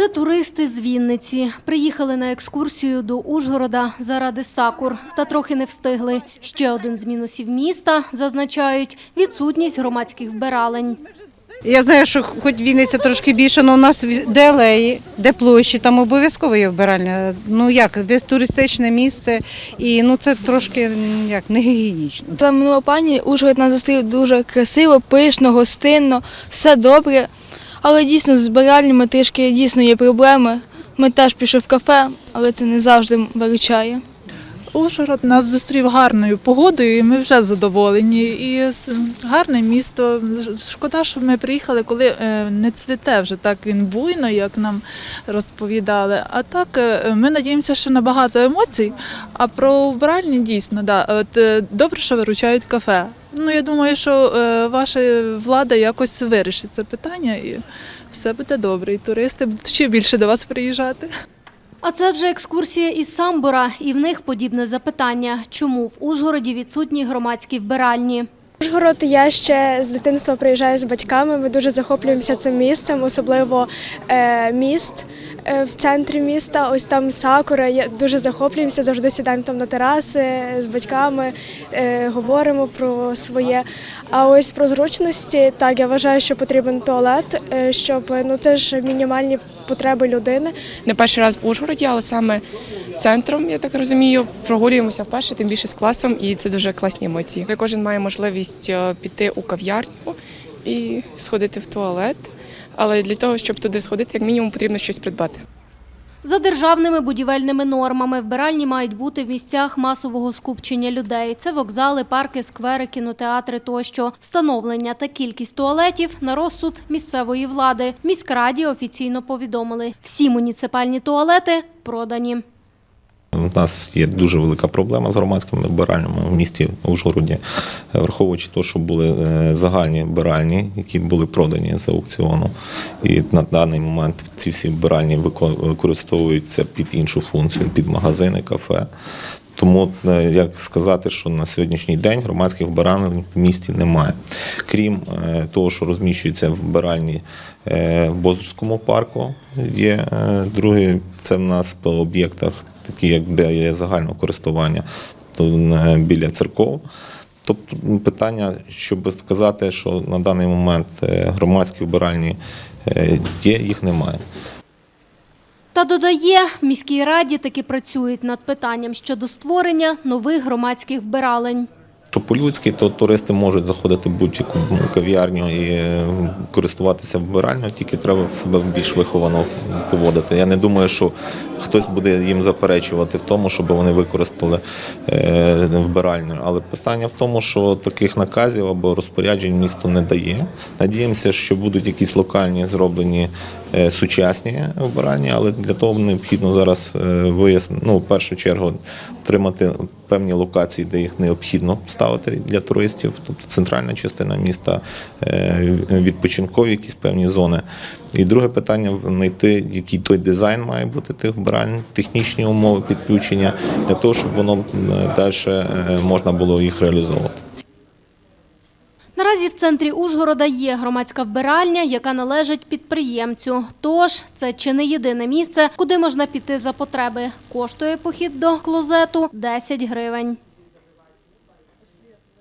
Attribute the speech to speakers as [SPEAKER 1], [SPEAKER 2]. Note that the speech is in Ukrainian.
[SPEAKER 1] Це туристи з Вінниці. Приїхали на екскурсію до Ужгорода заради сакур. Та трохи не встигли. Ще один з мінусів міста, зазначають, відсутність громадських вбиралень.
[SPEAKER 2] Я знаю, що хоч Вінниця трошки більше, але у нас в- де алеї, де площі, там обов'язково є вбиральня. Ну як, десь туристичне місце, і ну це трошки як не гігієнічно.
[SPEAKER 3] Та минула пані Ужгород нас зустрів дуже красиво, пишно, гостинно, все добре. Але дійсно з збиральнями трішки дійсно є проблеми. Ми теж пішли в кафе, але це не завжди виручає.
[SPEAKER 4] Ужгород нас зустрів гарною погодою, і ми вже задоволені. І гарне місто. Шкода, що ми приїхали, коли е, не цвіте вже так він буйно, як нам розповідали. А так е, ми надіємося, що на багато емоцій. А про вбиральні дійсно, да, от е, добре, що виручають кафе. Ну я думаю, що ваша влада якось вирішить це питання і все буде добре. І туристи будуть ще більше до вас приїжджати.
[SPEAKER 1] А це вже екскурсія із Самбора, і в них подібне запитання. Чому в Ужгороді відсутні громадські вбиральні?
[SPEAKER 5] Ужгород я ще з дитинства приїжджаю з батьками. Ми дуже захоплюємося цим місцем, особливо е, міст в центрі міста. Ось там сакура. Я дуже захоплюємося, завжди сідаємо там на тераси з батьками, е, говоримо про своє. А ось про зручності, так я вважаю, що потрібен туалет, е, щоб ну це ж мінімальні потреби людини.
[SPEAKER 6] не перший раз в Ужгороді, але саме центром, я так розумію, прогулюємося вперше, тим більше з класом, і це дуже класні емоції. Кожен має можливість е, піти у кав'ярню і сходити в туалет. Але для того, щоб туди сходити, як мінімум потрібно щось придбати.
[SPEAKER 1] За державними будівельними нормами вбиральні мають бути в місцях масового скупчення людей. Це вокзали, парки, сквери, кінотеатри тощо. Встановлення та кількість туалетів на розсуд місцевої влади. Міськраді офіційно повідомили, всі муніципальні туалети продані.
[SPEAKER 7] У нас є дуже велика проблема з громадськими вбиральнями в місті Ужгороді, враховуючи те, що були е, загальні вбиральні, які були продані з аукціону. І на даний момент ці всі вбиральні використовуються під іншу функцію, під магазини, кафе. Тому е, як сказати, що на сьогоднішній день громадських вбиралень в місті немає. Крім е, того, що розміщується в вбиральні в Бозорському парку, є е, другий, це в нас по об'єктах, такі як де є загальне користування, біля церков. Тобто питання, щоб сказати, що на даний момент е, громадські вбиральні е, є, їх немає.
[SPEAKER 1] Та додає, в міській раді таки працюють над питанням щодо створення нових громадських вбиралень.
[SPEAKER 7] Що по-людськи, то туристи можуть заходити в будь-яку кав'ярню і е, користуватися вбиральню, тільки треба себе більш виховано поводити. Я не думаю, що хтось буде їм заперечувати в тому, щоб вони використали е, вбиральню. Але питання в тому, що таких наказів або розпоряджень місто не дає. Надіємося, що будуть якісь локальні зроблені е, сучасні вбиральні, але для того необхідно зараз вияснити, ну, в першу чергу, отримати певні локації, де їх необхідно ставити для туристів, тобто центральна частина міста, е, відпочинкові якісь певні зони. І друге питання знайти, який той дизайн має бути тих вбирань, технічні умови підключення, для того, щоб воно далі можна було їх реалізовувати.
[SPEAKER 1] Наразі в центрі Ужгорода є громадська вбиральня, яка належить підприємцю. Тож це чи не єдине місце, куди можна піти за потреби. Коштує похід до клозету 10 гривень.